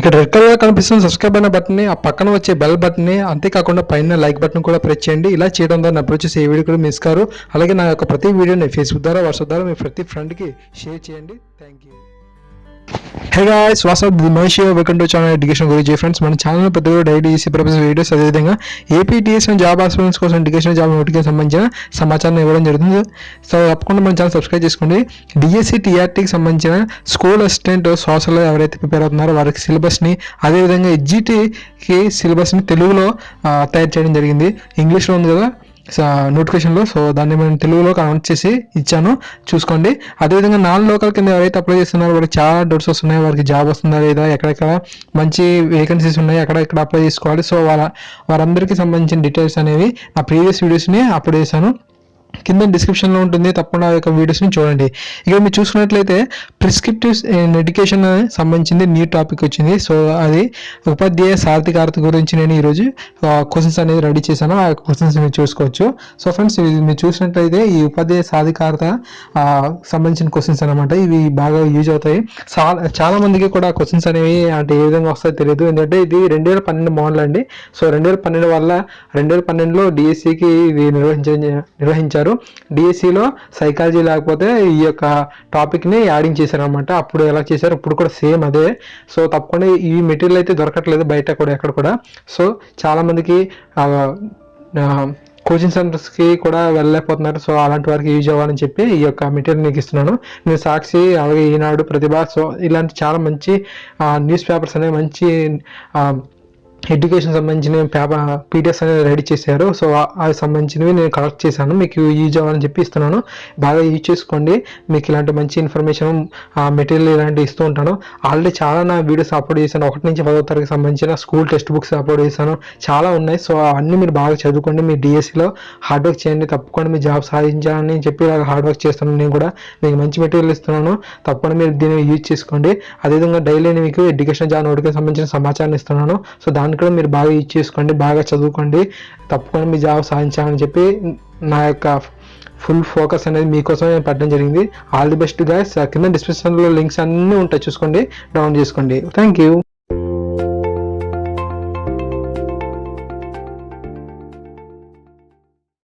ఇక్కడ red colour కనిపిస్తున్న subscribe అయిన బటన్ని ఆ పక్కన వచ్చే బెల్ బటన్ని అంతేకాకుండా పైన లైక్ బటన్ కూడా ప్రెస్ చేయండి. ఇలా చేయడం ద్వారా నా వచ్చేసి ఏ వీడియో కూడా మిస్ కారు. అలాగే నా యొక్క ప్రతి వీడియోని ఫేస్బుక్ ద్వారా వాట్సాప్ ద్వారా మీ ప్రతి ఫ్రెండ్కి షేర్ చేయండి. Thank you hey guys what's up the Mahesh welcome to channel education గురించి ఫ్రెండ్స్ మన ఛానల్ పెద్ద డైలీ ఈసీ పర్పస్ వీడియోస్ అదేవిధంగా ఏపీటీఎస్ జాబ్ ఆస్పిరెంట్స్ కోసం ఎడ్యుకేషన్ జాబ్ నోటికి సంబంధించిన సమాచారం ఇవ్వడం జరుగుతుంది. సో తప్పకుండా మన ఛానల్ సబ్స్క్రైబ్ చేసుకోండి. డిఎస్సి టీఆర్టీకి సంబంధించిన స్కూల్ అసిస్టెంట్ సోషల్ ఎవరైతే ప్రిపేర్ అవుతున్నారో వారికి సిలబస్ని అదేవిధంగా ఎడ్జిటీకి సిలబస్ని తెలుగులో తయారు చేయడం జరిగింది. ఇంగ్లీష్లో ఉంది కదా? నోటిఫికేషన్లో సో దాన్ని నేను తెలుగులో కన్వర్ట్ చేసి ఇచ్చాను. చూసుకోండి. అదేవిధంగా నాన్ లోకల్ కింద ఎవరైతే అప్లై చేస్తున్నారో వారికి చాలా డౌట్స్ వస్తున్నాయి. వారికి జాబ్ వస్తుందా లేదా ఎక్కడెక్కడ మంచి వేకెన్సీస్ ఉన్నాయి ఎక్కడెక్కడ అప్లై చేసుకోవాలి. సో వాళ్ళ వారందరికీ సంబంధించిన డీటెయిల్స్ అనేవి నా ప్రీవియస్ వీడియోస్ని అప్లోడ్ చేశాను. కింద డిస్క్రిప్షన్లో ఉంటుంది తప్పకుండా ఆ యొక్క వీడియోస్ని చూడండి. ఇక మీరు చూసుకున్నట్లయితే ప్రిస్క్రిప్టివ్ ఎడ్యుకేషన్ సంబంధించింది న్యూ టాపిక్ వచ్చింది. సో అది ఉపాధ్యాయ సాధికారత గురించి నేను ఈరోజు క్వశ్చన్స్ అనేది రెడీ చేశాను. ఆ క్వశ్చన్స్ మీరు చూసుకోవచ్చు. సో ఫ్రెండ్స్ ఇది మీరు చూసినట్లయితే ఈ ఉపాధ్యాయ సాధికారత సంబంధించిన క్వశ్చన్స్ అనమాట ఇవి బాగా యూజ్ అవుతాయి. చాలా చాలా మందికి కూడా క్వశ్చన్స్ అనేవి అంటే ఏ విధంగా వస్తాయో తెలియదు. ఎందుకంటే ఇది రెండు వేల పన్నెండు మోడల్ అండి. సో రెండు వేల పన్నెండు వల్ల రెండు వేల పన్నెండులో డిఎస్సికి ఇది నిర్వహించ నిర్వహించారు. డిఎస్సిలో సైకాలజీ లేకపోతే ఈ యొక్క టాపిక్ని యాడింగ్ చేశారు అనమాట అప్పుడు ఎలా చేశారు ఇప్పుడు కూడా సేమ్ అదే. సో తప్పకుండా ఈ మెటీరియల్ అయితే దొరకట్లేదు బయట కూడా ఎక్కడ కూడా. సో చాలామందికి కోచింగ్ సెంటర్స్కి కూడా వెళ్ళలేకపోతున్నారు. సో అలాంటి వారికి యూజ్ అవ్వాలని చెప్పి ఈ యొక్క మెటీరియల్ నీకు ఇస్తున్నాను. నేను సాక్షి అలాగే ఈనాడు ప్రతిభ. సో ఇలాంటి చాలా మంచి న్యూస్ పేపర్స్ అనేవి మంచి ఎడ్యుకేషన్ సంబంధించిన పేపర్ పీడిఎఫ్స్ అనేది రెడీ చేశారు. సో అవి సంబంధించినవి నేను కలెక్ట్ చేశాను. మీకు యూజ్ అవ్వాలని చెప్పి ఇస్తున్నాను. బాగా యూజ్ చేసుకోండి. మీకు ఇలాంటి మంచి ఇన్ఫర్మేషన్ మెటీరియల్ ఇలాంటివి ఇస్తూ ఉంటాను. ఆల్రెడీ చాలా నా వీడియోస్ అప్లోడ్ చేశాను. ఒకటి నుంచి పదో తరగతి సంబంధించిన స్కూల్ టెక్స్ట్ బుక్స్ అప్లోడ్ చేశాను. చాలా ఉన్నాయి. సో అవన్నీ మీరు బాగా చదువుకోండి. మీ డిఎస్సిలో హార్డ్ వర్క్ చేయండి. తప్పకుండా మీ జాబ్ సాధించాలని చెప్పి ఇలాగ హార్డ్ వర్క్ చేస్తున్నాను నేను కూడా. మీకు మంచి మెటీరియల్ ఇస్తున్నాను. తప్పకుండా మీరు దీన్ని యూజ్ చేసుకోండి. అదేవిధంగా డైలీ మీకు ఎడ్యుకేషన్ జాబ్ నోటికి సంబంధించిన సమాచారం ఇస్తున్నాను. సో దాన్ని కూడా మీరు బాగా యూజ్ చేసుకోండి బాగా చదువుకోండి తప్పకుండా మీ జాబ్ సాధించాలని చెప్పి నా యొక్క ఫుల్ ఫోకస్ అనేది మీకోసం నేను పెట్టడం జరిగింది. ఆల్ ది బెస్ట్ గాయస్ కింద డిస్క్రిప్షన్లో లింక్స్ అన్నీ ఉంటాయి చూసుకోండి డౌన్ చేసుకోండి. Thank you